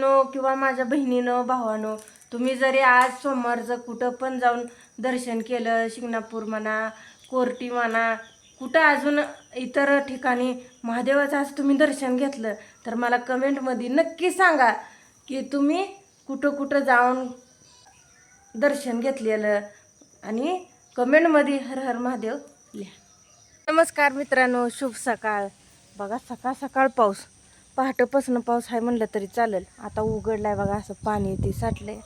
मुलींनो किंवा माझ्या बहिणीनं भावानो तुम्ही जरी आज सोमवारचं कुठं पण जाऊन दर्शन केलं शिंगणापूर म्हणा कोर्टी म्हणा कुठं अजून इतर ठिकाणी महादेवाचं आज तुम्ही दर्शन घेतलं तर मला कमेंटमध्ये नक्की सांगा की तुम्ही कुठं कुठं जाऊन दर्शन घेतलेलं आणि कमेंटमध्ये हर हर महादेव लिहा. नमस्कार मित्रांनो शुभ सकाळ. बघा सकाळ सकाळ पाऊस. पहाटेपासून पाऊस आहे म्हणलं तरी चालेल. आता उघडलाय बघा असं पाणी ते आहे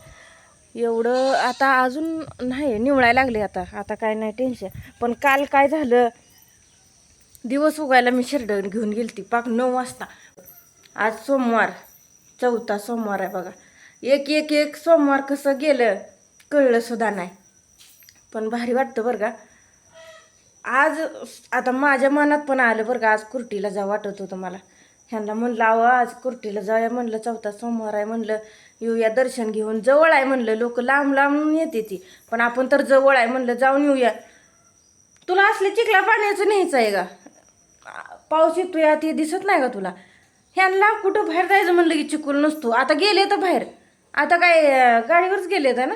एवढं आता अजून नाही निवळायला लागले आता. आता काय नाही टेन्शन पण काल काय झालं? दिवस उगायला मी शिरड घेऊन गेलती. पाक नऊ वाजता. आज सोमवार चौथा सोमवार आहे बघा. एक एक एक सोमवार कसं गेलं कळलं सुद्धा नाही. पण भारी वाटतं बरं का. आज आता माझ्या मनात पण आलं बरं का आज कुर्टीला जा वाटत होतं मला. ह्यांना म्हणलं अहो आज कुर्टीला जाऊया म्हणलं चौथा सोमवार आहे म्हणलं येऊया दर्शन घेऊन. जवळ आहे म्हणलं लोक लांब लांबून येते ती. पण आपण तर जवळ आहे म्हणलं जाऊन येऊया. तुला असले चिखला पाण्याचं न्यायचं आहे का? पाऊस येतोय ते दिसत नाही का तुला? ह्यांना कुठं बाहेर जायचं म्हणलं की चिकूल नसतो? आता गेले तर बाहेर. आता काय गाडीवरच गेले तर ना?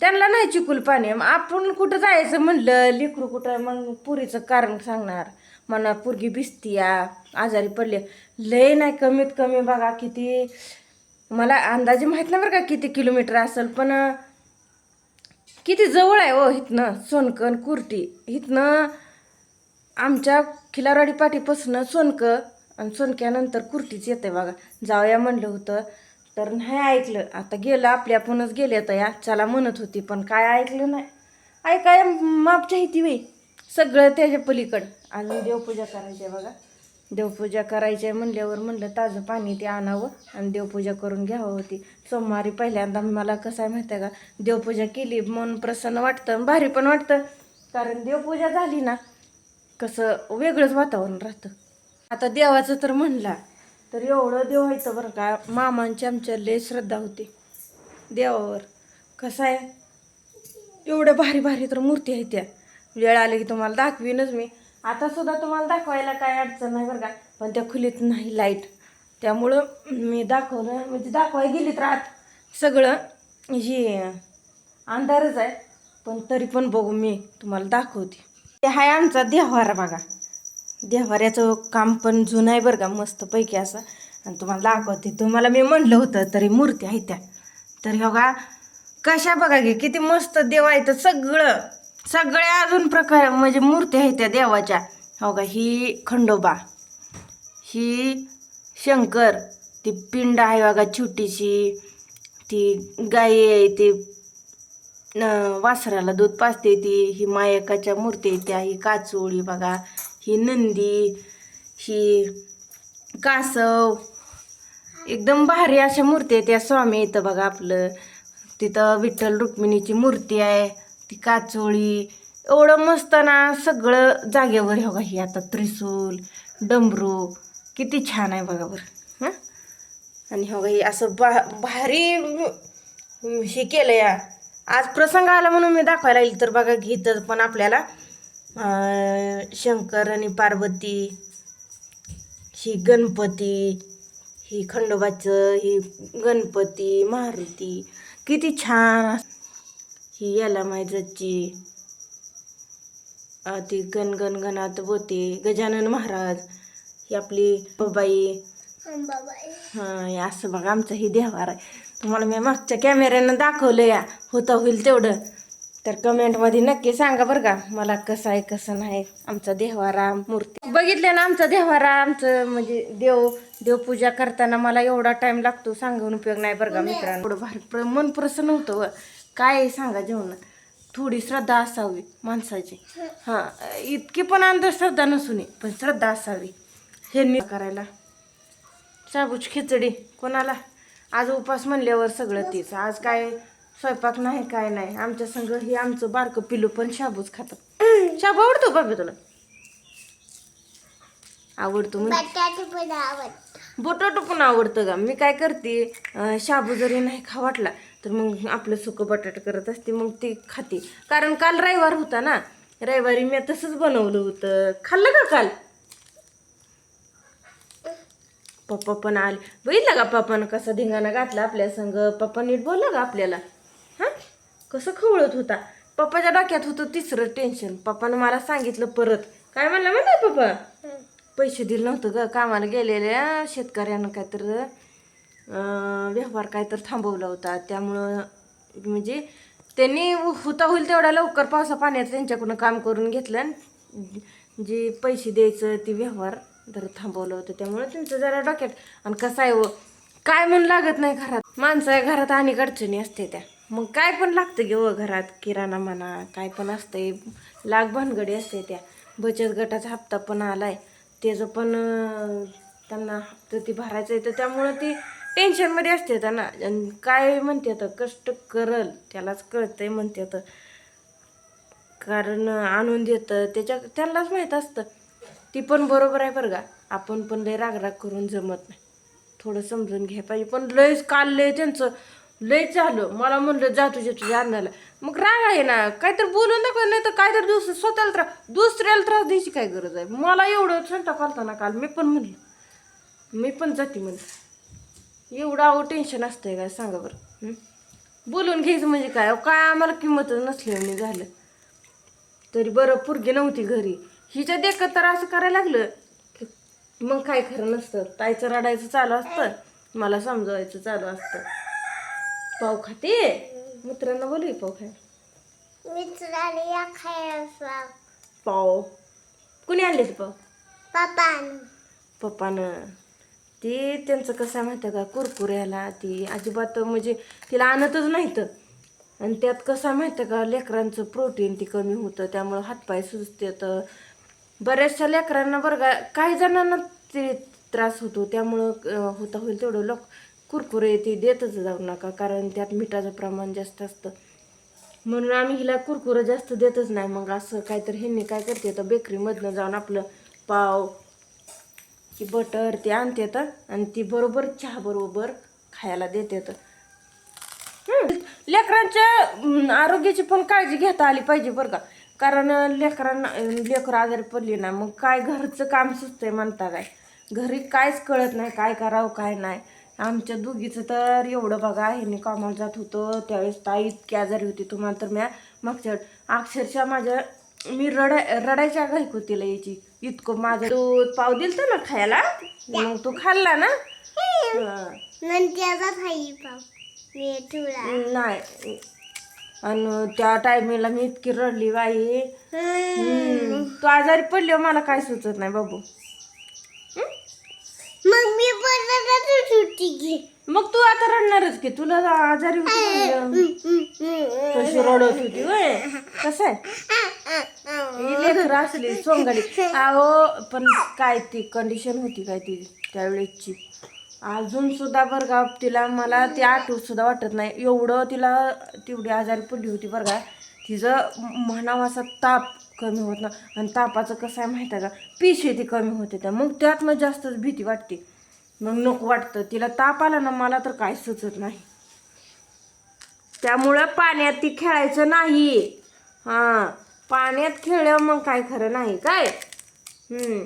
त्यांना नाही चिकूल पाणी. मग आपण कुठं जायचं म्हणलं लेकरू कुठं मग पुरीचं कारण सांगणार. म्हणा पोरगी भिजतीया आजारी पडली लय नाही कमीत कमी बघा किती मला अंदाजे माहीत नाही बरं का किती किलोमीटर असेल पण किती जवळ आहे ओ इथनं सोनकन कुर्टी. इथनं आमच्या खिलारवाडी पाठीपासून सोनकं आणि सोनक्यानंतर कुर्तीच येते बघा. जाऊया म्हणलं होतं तर नाही ऐकलं. आता गेलं आपल्या आपणच गेले तर या. चला म्हणत होती पण काय ऐकलं नाही. ऐकाय मापच्या हिती वे सगळं त्याच्या पलीकडं. आणि देवपूजा करायची आहे बघा. देवपूजा करायची आहे म्हणल्यावर म्हणलं ताजं पाणी ते आणावं आणि देवपूजा करून घ्यावं होती. सोमवारी पहिल्यांदा मला कसं आहे माहिती आहे का? देवपूजा केली मन प्रसन्न वाटतं आणि भारी पण वाटतं. कारण देवपूजा झाली ना कसं वेगळंच वातावरण राहतं. आता देवाचं तर म्हणला तर एवढं देव व्हायचं बरं का? मामांची आमच्या लय श्रद्धा होती. देवावर. कसं आहे? एवढ्या भारी भारी तर मूर्ती आहेत त्या. वेळ आली की तुम्हाला दाखवीनच मी. आता सुद्धा तुम्हाला दाखवायला काय अडचण नाही बरं का. पण त्या खुलीत नाही लाइट त्यामुळं मी दाखवलं. म्हणजे दाखवायला गेली तर आत सगळं हे अंधारच आहे. पण तरी पण बघू मी तुम्हाला दाखवते. ते आहे आमचा देव्हारा बघा. देव्हाऱ्याचं काम पण जुनं आहे बरं का. मस्तपैकी असं. आणि तुम्हाला दाखवते. तुम्हाला मी म्हणलं होतं तरी मूर्ती आहे त्या. तर ह्या बघा कशा बघा की किती मस्त देव आहे तर सगळं. सगळ्या अजून प्रकार म्हणजे मूर्ती आहेत त्या देवाच्या. हो का? ही खंडोबा ही शंकर ती पिंड आहे बघा छोटीशी. ती गाई आहे ती वासराला दूध पाजते ती. ही मायकाच्या मूर्ती आहे त्या ही काचोळी बघा ही नंदी ही कासव. एकदम भारी अशा मूर्ती आहेत त्या स्वामी इथं बघा आपलं. तिथं विठ्ठल रुक्मिणीची मूर्ती आहे. ती काचोळी एवढं मस्त ना सगळं जागेवर हे बघा ही आता त्रिशूल डमरू किती छान आहे बघा बरं. हां? आणि हो ही असं बा भारी हे केलं या आज प्रसंग आला म्हणून मी दाखवायला येईल तर बघा घेतच पण आपल्याला शंकर आणि पार्वती ही गणपती ही खंडोबाचं ही गणपती मारुती किती छान ही याला माहिती ती गण गणात बोते गजानन महाराज ही आपली बाबाई. हां असं बघा आमचं ही देवार आहे. तुम्हाला मी मागच्या कॅमेऱ्यानं दाखवलं या होतं होईल तेवढं. तर कमेंटमध्ये नक्की सांगा बरं का मला कसं आहे कसं नाही आमचा देवारा मूर्ती. बघितलं ना आमचा देवारा आमचं म्हणजे देव देवपूजा करताना मला एवढा टाइम लागतो सांगून उपयोग नाही बरं का मित्रांनो. एवढं भारी मन प्रसन्न होतं काय सांगा जेवणात थोडी श्रद्धा असावी माणसाची. हां इतकी पण अंधश्रद्धा नसून नये, पण श्रद्धा असावी. हे नि करायला. शाबूची खिचडी कोणाला? आज उपास म्हणल्यावर सगळं तेच. आज काय स्वयंपाक नाही काय नाही. आमच्या संग हे आमचं बारकं पिलू पण शाबूच खातात. शाबू आवडतो बाबी तुला? आवडतो म्हणजे बटाटो पण आवडतं. का मी काय करते शाबू जरी नाही खा वाटला तर मग आपलं सुकं बटाटा करत असते मग ते खाते. कारण काल रविवार होता ना रविवारी मी तसंच बनवलं होतं. खाल्लं का काल? पप्पा पण आले. बघितलं का पप्पानं कसा धिंगाणा घातला आपल्या संग? पप्पा नीट बोलला का आपल्याला? हां? कसं खवळत होता. पप्पाच्या डोक्यात होतं तिसरं टेन्शन पप्पानं मला सांगितलं परत. काय म्हणलं म्हणलं पप्पा? पैसे दिले नव्हतं ग. कामाला गेलेल्या शेतकऱ्यानं काय तर व्यवहार काय तर थांबवला होता. त्यामुळं म्हणजे त्यांनी होता होईल तेवढ्या लवकर पावसा पाण्यात त्यांच्याकडून काम करून घेतलं जे पैसे द्यायचं ते व्यवहार जर थांबवलं होतं. त्यामुळे त्यांचं जरा डोक्यात आणि कसं आहे व काय म्हणून लागत नाही घरात? माणसं आहे घरात अनेक अडचणी असते त्या. मग काय पण लागतं गे व हो घरात किराणा म्हणा काय पण असतंय लाग भानगडी असते त्या. बचत गटाचा हप्ता पण आलाय. त्याचं पण त्यांना हप्ता ती भरायचं आहे तर त्यामुळं ती टेन्शनमध्ये असते त्यांना आणि काय म्हणते तर कष्ट करल त्यालाच कळतंय म्हणते तर कारण आणून देतं त्याच्या त्यांनाच माहीत असतं. ती पण बरोबर आहे बरं का. आपण पण लय रागराग करून जमत नाही. थोडं समजून घ्या पाहिजे. पण लयच काल लय त्यांचं लय झालं. मला म्हणलं जा तुझ्या तुझ्या अन्नाला. मग राग आहे ना. काहीतरी बोलून दाखव नाही तर काहीतरी दुसरं स्वतःला त्रास दुसऱ्याला त्रास द्यायची काय गरज आहे? मला एवढं स्वयंपाक करताना ना काल मी पण म्हणलं. मी पण जाते म्हणलं. एवढं अहो टेन्शन असतंय काय? सांगा बरं? बोलून घ्यायचं म्हणजे काय? काय आम्हाला किंमतच नसल्याने झालं. तरी बरं पुरगी नव्हती घरी. हिच्या देखत तर असं करायला लागलं. की मग काय खरं नसतं. ताईचं रडायचं चालू असतं. मला समजवायचं चालू असतं. पाव खाते? मित्रांना बोलू पाव खाय खायला पाव. कुणी आणले ते पाव? पप्पान. पप्पानं. ती त्यांचं कसं आहे माहिती आहे का? कुरकुऱ्याला ती अजिबात म्हणजे तिला आणतच नाहीत. आणि त्यात कसं आहे माहिती आहे का? लेकरांचं प्रोटीन ती कमी होतं त्यामुळं हातपाय सुजतात. बऱ्याचशा लेकरांना बरं का काही जणांना ते त्रास होतो त्यामुळं होता होईल तेवढं लोक कुरकुरे ते देतच जाऊ नका कारण त्यात मिठाचं प्रमाण जास्त असतं. म्हणून आम्ही हिला कुरकुरं जास्त देतच नाही मग असं काहीतरी ह्यांनी काय करते तर बेकरीमधनं जाऊन आपलं पाव की बटर ते आणते तर आणि ती बरोबर चहा बरोबर खायला देते तर. लेकरांच्या आरोग्याची पण काळजी घेता आली पाहिजे बरं का. कारण लेकरांना लेकरं आजारी पडली ना मग काय घरचं काम सुचतंय म्हणता काय? घरी काहीच कळत नाही काय करावं काय नाही. आमच्या दोघीचं तर एवढं बघा ह्यांनी कामाला जात होतं त्यावेळेस ताई इतकी आजारी होती तुम्हाला तर म्या मागच्या अक्षरशः माझ्या मी रडाय रडायच्या घाईक होतीला याची इतकं माझं दूध पाव दिलतं ना खायला? मग तू खाल्ला ना? हं. नंतरचा खाई पाव. मी तुला नाही. आणि त्या टायमिंगला मी इतकी रडली बाई. तू आजारी पडल्यावर मला काय सुचत नाही बाबू. मग मी परत सुट्टी घे. मग तू आता रडणारच की तुला आजारी होती कशी रडत होती वय कसं आहे? असली सोंगाडी. अहो पण काय ती कंडिशन होती काय ती त्यावेळेसची? अजून सुद्धा बरं का तिला मला ते आठवत सुद्धा वाटत नाही. एवढं तिला तेवढी आजारी पडली होती बरं का. तिचं म्हणावा असा ताप कमी होत ना. आणि तापाचं कसं आहे माहिती आहे का? पिशे ती कमी होते त्या. मग त्यात मग जास्तच भीती वाटते. मग नको वाटतं. तिला ताप आला ना मला तर काय सुचत नाही. त्यामुळं पाण्यात ती खेळायचं नाही. हां पाण्यात खेळलं मग काय खरं नाही काय? हम्म.